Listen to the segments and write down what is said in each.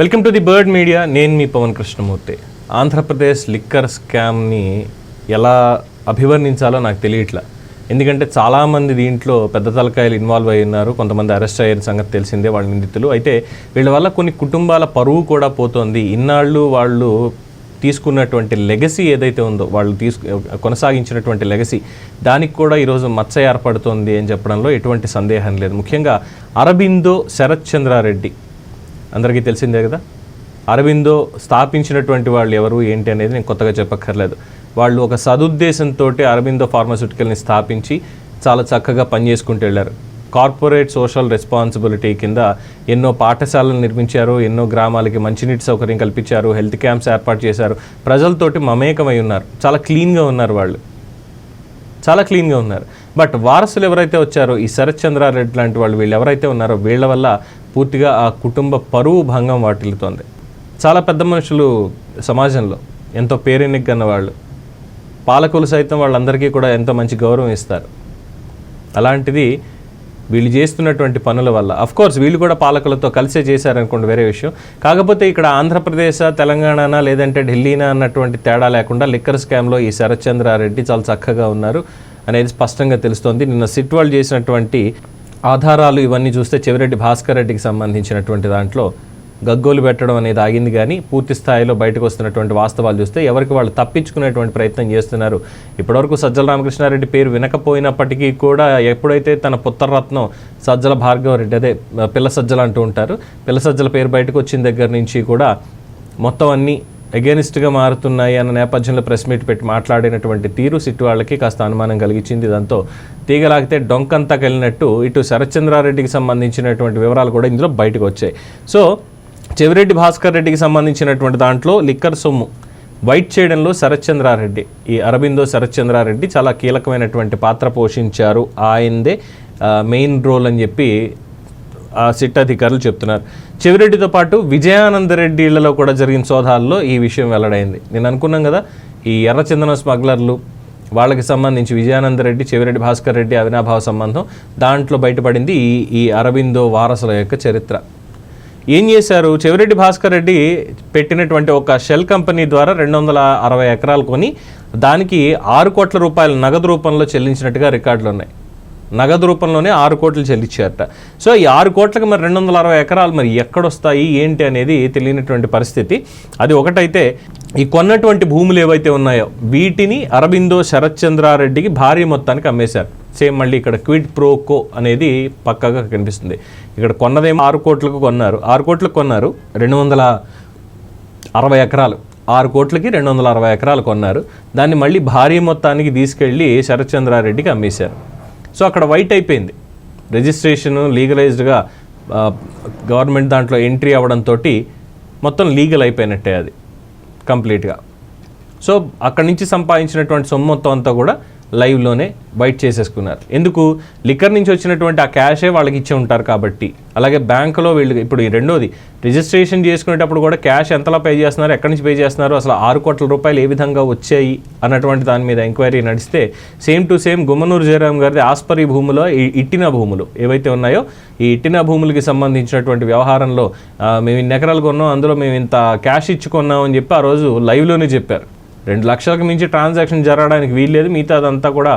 Welcome to the Bird Media నేను మీ Pavan Krishnamurthy. Andhra Pradesh liquor స్కామ్ని ఎలా అభివర్ణించాలో నాకు తెలియట్లా. ఎందుకంటే చాలామంది దీంట్లో పెద్ద తలకాయలు ఇన్వాల్వ్ అయి ఉన్నారు. కొంతమంది అరెస్ట్ అయిన సంగతి తెలిసిందే వాళ్ళ నిందితులు. అయితే వీళ్ళ వల్ల కొన్ని కుటుంబాల పరువు కూడా పోతోంది. ఇన్నాళ్ళు వాళ్ళు తీసుకున్నటువంటి లెగసీ ఏదైతే ఉందో వాళ్ళు తీసుకు కొనసాగించినటువంటి లెగసీ దానికి కూడా ఈరోజు మచ్చ ఏర్పడుతోంది అని చెప్పడంలో ఎటువంటి సందేహం లేదు. ముఖ్యంగా అరబిందో శరత్ చంద్రారెడ్డి అందరికీ తెలిసిందే కదా? అరవిందో స్థాపించినటువంటి వాళ్ళు ఎవరు ఏంటి అనేది నేను కొత్తగా చెప్పక్కర్లేదు. వాళ్ళు ఒక సదుద్దేశంతో అరవిందో ఫార్మాస్యూటికల్ని స్థాపించి చాలా చక్కగా పనిచేసుకుంటూ వెళ్ళారు. కార్పొరేట్ సోషల్ రెస్పాన్సిబిలిటీ కింద ఎన్నో పాఠశాలలు నిర్మించారు ఎన్నో గ్రామాలకి మంచినీటి సౌకర్యం కల్పించారు హెల్త్ క్యాంప్స్ ఏర్పాటు చేశారు. ప్రజలతోటి మమేకమై ఉన్నారు. చాలా క్లీన్గా ఉన్నారు వాళ్ళు. చాలా క్లీన్గా ఉన్నారు. బట్ వారసులు ఎవరైతే వచ్చారో ఈ శరత్ చంద్రారెడ్డి లాంటి వాళ్ళు వీళ్ళు ఎవరైతే ఉన్నారో వీళ్ళ వల్ల పూర్తిగా ఆ కుటుంబ పరువు భంగం వాటిల్లుతోంది. చాలా పెద్ద మనుషులు సమాజంలో ఎంతో పేరెన్నికన్న వాళ్ళు పాలకులు సైతం వాళ్ళందరికీ కూడా ఎంతో మంచి గౌరవం ఇస్తారు. అలాంటిది వీళ్ళు చేస్తున్నటువంటి పనుల వల్ల కోర్స్ వీళ్ళు కూడా పాలకులతో కలిసే చేశారనుకోండి వేరే విషయం. కాకపోతే ఇక్కడ ఆంధ్రప్రదేశ్ తెలంగాణనా లేదంటే ఢిల్లీనా అన్నటువంటి తేడా లేకుండా లిక్కర్ స్కామ్లో ఈ శరత్ చంద్రారెడ్డి చాలా చక్కగా ఉన్నారు అనేది స్పష్టంగా తెలుస్తోంది. నిన్న సిట్ వాళ్ళు చేసినటువంటి ఆధారాలు ఇవన్నీ చూస్తే చెవిరెడ్డి భాస్కర్ రెడ్డికి సంబంధించినటువంటి దాంట్లో గగ్గోలు పెట్టడం అనేది ఆగింది కానీ పూర్తి స్థాయిలో బయటకు వస్తున్నటువంటి వాస్తవాలు చూస్తే ఎవరికి వాళ్ళు తప్పించుకునేటువంటి ప్రయత్నం చేస్తున్నారు. ఇప్పటివరకు సజ్జల రామకృష్ణారెడ్డి పేరు వినకపోయినప్పటికీ కూడా ఎప్పుడైతే తన పుత్రరత్నం సజ్జల భార్గవ రెడ్డి అదే పిల్ల సజ్జల అంటూ ఉంటారు పిల్ల సజ్జల పేరు బయటకు వచ్చిన దగ్గర నుంచి కూడా మొత్తం అన్నీ అగేనిస్ట్గా మారుతున్నాయి అన్న నేపథ్యంలో ప్రెస్ మీట్ పెట్టి మాట్లాడినటువంటి తీరు సిట్టు వాళ్ళకి కాస్త అనుమానం కలిగించింది. దాంతో తీగలాగితే డొంకంతా కలిగినట్టు ఇటు శరత్చంద్రారెడ్డికి సంబంధించినటువంటి వివరాలు కూడా ఇందులో బయటకు వచ్చాయి. సో చెవిరెడ్డి భాస్కర్ రెడ్డికి సంబంధించినటువంటి దాంట్లో లిక్కర్ సొమ్ము వైట్ చేయడంలో శరత్చంద్రారెడ్డి ఈ అరబిందో శరత్చంద్రారెడ్డి చాలా కీలకమైనటువంటి పాత్ర పోషించారు. ఆయనదే మెయిన్ రోల్ అని చెప్పి సిట్ అధికారులు చెప్తున్నారు. చెవిరెడ్డితో పాటు విజయానందరెడ్డిలలో కూడా జరిగిన సోదాల్లో ఈ విషయం వెల్లడైంది. నేను అనుకున్నాం కదా ఈ ఎర్రచందనం స్మగ్లర్లు వాళ్ళకి సంబంధించి విజయానందరెడ్డి చెవిరెడ్డి భాస్కర్ రెడ్డి అవినాభావ సంబంధం దాంట్లో బయటపడింది ఈ ఈ అరవిందో వారసుల యొక్క చరిత్ర. ఏం చేశారు? చెవిరెడ్డి భాస్కర్ రెడ్డి పెట్టినటువంటి ఒక షెల్ కంపెనీ ద్వారా రెండు వందల అరవై ఎకరాలు కొని దానికి ఆరు కోట్ల రూపాయల నగదు రూపంలో చెల్లించినట్టుగా రికార్డులు ఉన్నాయి. నగదు రూపంలోనే ఆరు కోట్లు చెల్లించారట. సో ఈ ఆరు కోట్లకు మరి రెండు వందల అరవై ఎకరాలు మరి ఎక్కడొస్తాయి ఏంటి అనేది తెలియనటువంటి పరిస్థితి. అది ఒకటైతే ఈ కొన్నటువంటి భూములు ఏవైతే ఉన్నాయో వీటిని అరబిందో శరత్చంద్రారెడ్డికి భారీ మొత్తానికి అమ్మేశారు. సేమ్ మళ్ళీ ఇక్కడ క్విడ్ ప్రోకో అనేది పక్కగా కనిపిస్తుంది. ఇక్కడ కొన్నదేమో ఆరు కోట్లకు కొన్నారు. ఆరు కోట్లకు కొన్నారు రెండు వందల అరవై ఎకరాలు. ఆరు కోట్లకి రెండు వందల అరవై ఎకరాలు కొన్నారు. దాన్ని మళ్ళీ భారీ మొత్తానికి తీసుకెళ్ళి శరత్చంద్రారెడ్డికి అమ్మేశారు. సో అక్కడ వైట్ అయిపోయింది. రిజిస్ట్రేషన్ లీగలైజ్డ్గా గవర్నమెంట్ దాంట్లో ఎంట్రీ అవ్వడంతో మొత్తం లీగల్ అయిపోయినట్టే అది కంప్లీట్గా. సో అక్కడి నుంచి సంపాదించినటువంటి సొమ్ము మొత్తం అంతా కూడా లైవ్లోనే బయట చేసేసుకున్నారు. ఎందుకు? లిక్కర్ నుంచి వచ్చినటువంటి ఆ క్యాషే వాళ్ళకి ఇచ్చి ఉంటారు కాబట్టి. అలాగే బ్యాంకులో వీళ్ళు ఇప్పుడు ఈ రెండోది రిజిస్ట్రేషన్ చేసుకునేటప్పుడు కూడా క్యాష్ ఎంతలా పే చేస్తున్నారు ఎక్కడి నుంచి పే చేస్తున్నారు అసలు ఆరు కోట్ల రూపాయలు ఏ విధంగా వచ్చాయి అన్నటువంటి దాని మీద ఎంక్వైరీ నడిస్తే same to same Gummanuru Jayaram గారిది ఆస్పరి భూములో ఈ ఇట్టిన భూములు ఏవైతే ఉన్నాయో ఈ ఇట్టిన భూములకి సంబంధించినటువంటి వ్యవహారంలో మేము ఇన్ని ఎకరాలు కొన్నాం అందులో మేము ఇంత క్యాష్ ఇచ్చుకున్నాం అని చెప్పి ఆ రోజు లైవ్లోనే చెప్పారు. రెండు లక్షలకు మించి ట్రాన్సాక్షన్ జరగడానికి వీల్లేదు. మిగతా అదంతా కూడా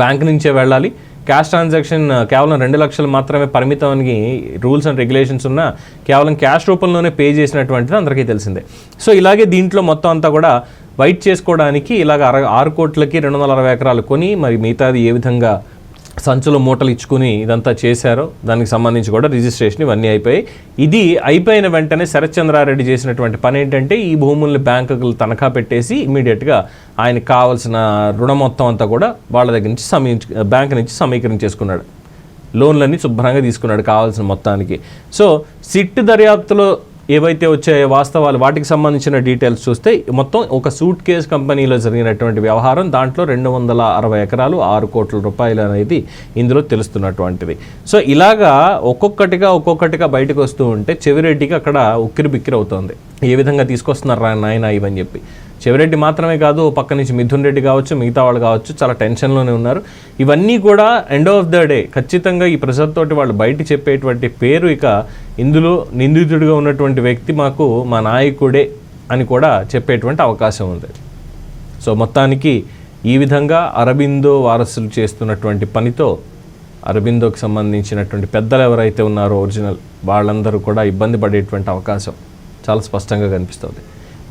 బ్యాంక్ నుంచే వెళ్ళాలి. క్యాష్ ట్రాన్సాక్షన్ కేవలం రెండు లక్షలు మాత్రమే పరిమితానికి రూల్స్ అండ్ రెగ్యులేషన్స్ ఉన్న కేవలం క్యాష్ రూపంలోనే పే చేసినటువంటిది అందరికీ తెలిసిందే. సో ఇలాగే దీంట్లో మొత్తం అంతా కూడా వైట్ చేసుకోవడానికి ఇలాగ అర ఆరు కోట్లకి రెండు వందల అరవై ఎకరాలు కొని మరి మిగతాది ఏ విధంగా సంచులు మూటలు ఇచ్చుకుని ఇదంతా చేశారో. దానికి సంబంధించి కూడా రిజిస్ట్రేషన్ ఇవన్నీ అయిపోయాయి. ఇది అయిపోయిన వెంటనే శరత్చంద్రారెడ్డి చేసినటువంటి పని ఏంటంటే ఈ భూముల్ని బ్యాంకులు తనఖా పెట్టేసి ఇమీడియట్గా ఆయనకు కావాల్సిన రుణం మొత్తం అంతా కూడా వాళ్ళ దగ్గర నుంచి సమీ బ్యాంక్ నుంచి సమీకరించేసుకున్నాడు లోన్లన్నీ శుభ్రంగా తీసుకున్నాడు కావాల్సిన మొత్తానికి. సో సిట్ దర్యాప్తులో ఏవైతే వచ్చే వాస్తవాలు వాటికి సంబంధించిన డీటెయిల్స్ చూస్తే మొత్తం ఒక సూట్ కేస్ కంపెనీలో జరిగినటువంటి వ్యవహారం దాంట్లో రెండు వందల అరవై ఎకరాలు ఆరు కోట్ల రూపాయలు అనేది ఇందులో తెలుస్తున్నటువంటిది. సో ఇలాగా ఒక్కొక్కటిగా ఒక్కొక్కటిగా బయటకు వస్తూ ఉంటే చెవిరెడ్డికి అక్కడ ఉక్కిరి బిక్కిరి అవుతుంది. ఏ విధంగా తీసుకొస్తున్నారా నాయన ఇవని చెప్పి. చెవిరెడ్డి మాత్రమే కాదు పక్క నుంచి మిథున్ రెడ్డి కావచ్చు మిగతా వాళ్ళు కావచ్చు చాలా టెన్షన్లోనే ఉన్నారు. ఇవన్నీ కూడా ఎండ్ ఆఫ్ ద డే ఖచ్చితంగా ఈ ప్రెషర్ తోటి వాళ్ళు బయట చెప్పేటువంటి పేరు ఇక ఇందులో నిందితుడిగా ఉన్నటువంటి వ్యక్తి మాకు మా నాయకుడే అని కూడా చెప్పేటువంటి అవకాశం ఉంది. సో మొత్తానికి ఈ విధంగా అరబిందో వారసులు చేస్తున్నటువంటి పనితో అరబిందోకి సంబంధించినటువంటి పెద్దలు ఎవరైతే ఉన్నారో ఒరిజినల్ వాళ్ళందరూ కూడా ఇబ్బంది పడేటువంటి అవకాశం చాలా స్పష్టంగా కనిపిస్తుంది.